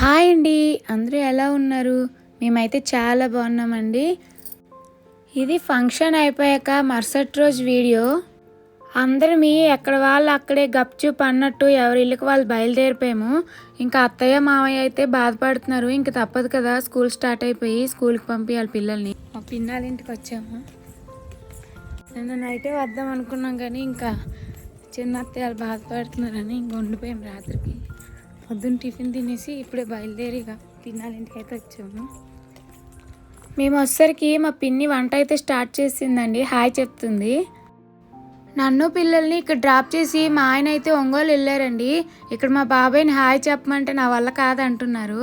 Hi అండి. అందరూ ఎలా ఉన్నారు? మేమైతే చాలా బాగున్నామండి. ఇది ఫంక్షన్ అయిపోయాక మరుసటి రోజు వీడియో. అందరమీ ఎక్కడ వాళ్ళు అక్కడే గప్చుప్ అన్నట్టు ఎవరి ఇళ్ళకి వాళ్ళు బయలుదేరిపోయాము. ఇంకా అత్తయ్య మావయ్య అయితే బాధపడుతున్నారు. ఇంకా తప్పదు కదా స్కూల్ స్టార్ట్ అయిపోయి స్కూల్కి పంపించాలి పిల్లల్ని. మా పిన్నాల ఇంటికి వచ్చాము. నిన్న నైటే వద్దాం అనుకున్నాం కానీ ఇంకా చిన్న అత్తయ్య బాధపడుతున్నారని ఇంక ఉండిపోయాం రాత్రికి. పొద్దున్న టిఫిన్ తినేసి ఇప్పుడే బయలుదేరి ఇక అయితే వచ్చాము. మేము వచ్చేసరికి మా పిన్ని వంట అయితే స్టార్ట్ చేసిందండి. హాయ్ చెప్తుంది. నన్ను పిల్లల్ని ఇక్కడ డ్రాప్ చేసి మా ఆయన అయితే ఒంగోలు వెళ్ళారండి. ఇక్కడ మా బాబాయ్ని హాయ్ చెప్పమంటే నా వల్ల కాదంటున్నారు.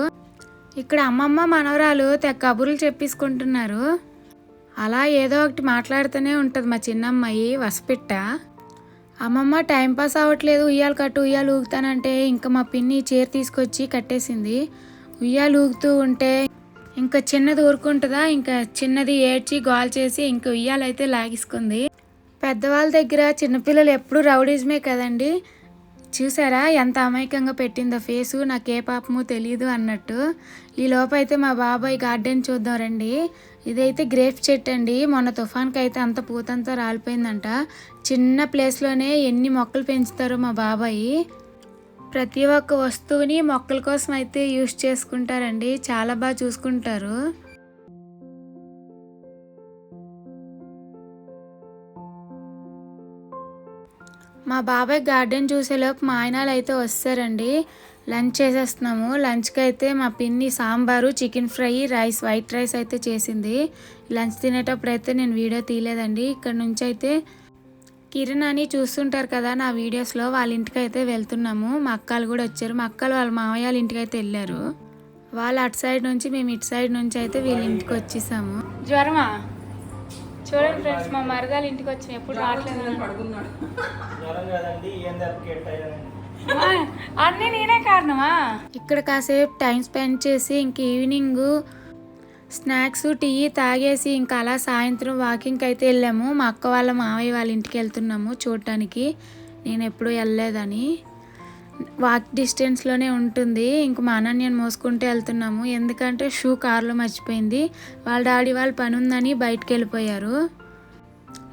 ఇక్కడ అమ్మమ్మ మనవరాలు తెగ కబుర్లు చెప్పేసుకుంటున్నారు. అలా ఏదో ఒకటి మాట్లాడుతూనే ఉంటుంది మా చిన్నమ్మాయి వసపిట్ట. అమ్మమ్మ టైం పాస్ అవ్వట్లేదు ఉయ్యాలు కట్టు ఉయ్యాలు ఊగుతానంటే ఇంకా మా పిన్ని చీర తీసుకొచ్చి కట్టేసింది. ఉయ్యాలు ఊగుతూ ఉంటే ఇంకా చిన్నది ఊరుకుంటుందా? ఇంకా చిన్నది ఏడ్చి గోల్ చేసి ఇంకా ఉయ్యాలైతే లాగేసుకుంది. పెద్దవాళ్ళ దగ్గర చిన్నపిల్లలు ఎప్పుడు రౌడీజమే కదండి. చూసారా ఎంత అమాయకంగా పెట్టిందో ఫేసు నాకే పాపమో తెలియదు అన్నట్టు. ఈ లోపైతే మా బాబాయ్ గార్డెన్ చూద్దాం రండి. ఇదైతే గ్రేప్ చెట్టు అండి. మొన్న తుఫాన్కి అయితే అంత పూతంతా రాలిపోయిందంట. చిన్న ప్లేస్లోనే ఎన్ని మొక్కలు పెంచుతారో మా బాబాయి. ప్రతి ఒక్క వస్తువుని మొక్కల కోసం అయితే యూస్ చేసుకుంటారండి. చాలా బాగా చూసుకుంటారు. మా బాబాయ్ గార్డెన్ చూసేలోపు మా ఆయనలు అయితే వస్తారండి. లంచ్ చేసేస్తున్నాము. లంచ్కి అయితే మా పిన్ని sambar chicken fry rice white rice అయితే చేసింది. లంచ్ తినేటప్పుడు అయితే నేను వీడియో తీయలేదండి. ఇక్కడ నుంచి అయితే కిరణ్ అని చూస్తుంటారు కదా నా వీడియోస్లో వాళ్ళ ఇంటికి అయితే వెళ్తున్నాము. మా అక్కలు కూడా వచ్చారు. మా అక్కలు వాళ్ళ మామయ్య వాళ్ళ ఇంటికి అయితే వెళ్ళారు. వాళ్ళు అటు సైడ్ నుంచి మేము ఇటు సైడ్ నుంచి అయితే వీళ్ళ ఇంటికి వచ్చేసాము. జ్వరమా? చూడండి ఫ్రెండ్స్ మా మరదాలు ఇంటికి వచ్చిన ఎప్పుడు రావట్లేదు. అన్నీ నేనే కారణమా? ఇక్కడ కాసేపు టైం స్పెండ్ చేసి ఇంక ఈవినింగ్ స్నాక్స్ టీ తాగేసి ఇంకా అలా సాయంత్రం వాకింగ్కి అయితే వెళ్ళాము. మా అక్క వాళ్ళ మావయ్య వాళ్ళ ఇంటికి వెళ్తున్నాము చూడటానికి నేను ఎప్పుడూ వెళ్ళలేదని. వాక్ డిస్టెన్స్లోనే ఉంటుంది. ఇంక మా అనన్యను మోసుకుంటూ వెళ్తున్నాము. ఎందుకంటే షూ కార్లో మర్చిపోయింది. వాళ్ళ డాడీ వాళ్ళ పని ఉందని బయటకు వెళ్ళిపోయారు.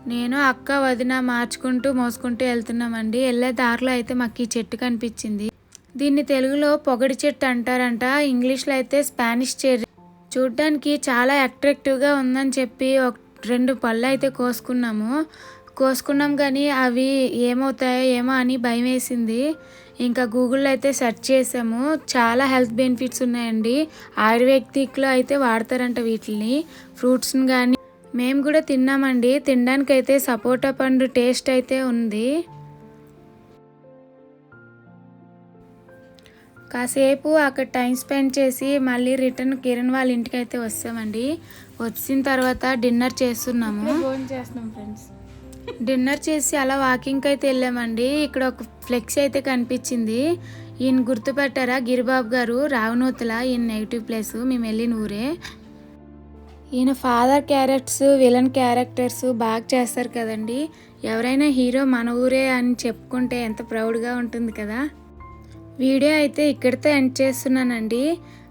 నేను అక్క వదిన మార్చుకుంటూ మోసుకుంటూ వెళ్తున్నామండి. వెళ్ళే దారిలో అయితే మాకు ఈ చెట్టు కనిపించింది. దీన్ని తెలుగులో పొగడి చెట్టు అంటారంట. ఇంగ్లీష్లో అయితే స్పానిష్ చెర్రీ. చూడ్డానికి చాలా అట్రాక్టివ్గా ఉందని చెప్పి ఒక రెండు పళ్ళు అయితే కోసుకున్నాము. కోసుకున్నాం కానీ అవి ఏమవుతాయో ఏమో అని భయం వేసింది. ఇంకా గూగుల్లో అయితే సెర్చ్ చేసాము. చాలా హెల్త్ బెనిఫిట్స్ ఉన్నాయండి. ఆయుర్వేదిక్లో అయితే వాడతారంట వీటిని ఫ్రూట్స్ని కానీ మేము కూడా తిన్నామండి. తినడానికి అయితే సపోటా పండు టేస్ట్ అయితే ఉంది. కాసేపు అక్కడ టైం స్పెండ్ చేసి మళ్ళీ రిటర్న్ కిరణ్ వాళ్ళ ఇంటికి అయితే వస్తామండి. వచ్చిన తర్వాత డిన్నర్ చేస్తున్నాము. చేస్తున్నాం ఫ్రెండ్స్. డిన్నర్ చేసి అలా వాకింగ్కి అయితే వెళ్ళామండి. ఇక్కడ ఒక ఫ్లెక్స్ అయితే కనిపించింది. ఈయన గుర్తుపెట్టారా? గిరిబాబు గారు రావనూతల ఈయన నెగిటివ్ ప్లేస్. మేము వెళ్ళిన ఊరే. ఈయన ఫాదర్ క్యారెక్టర్స్ విలన్ క్యారెక్టర్స్ బాగా చేస్తారు కదండి. ఎవరైనా హీరో మన ఊరే అని చెప్పుకుంటే ఎంత ప్రౌడ్గా ఉంటుంది కదా. వీడియో అయితే ఇక్కడితో ఎండ్ చేస్తున్నానండి.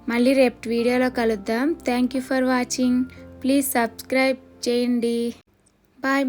మళ్ళీ రేపు వీడియోలో కలుద్దాం. Thank you for watching please subscribe చేయండి. బాయ్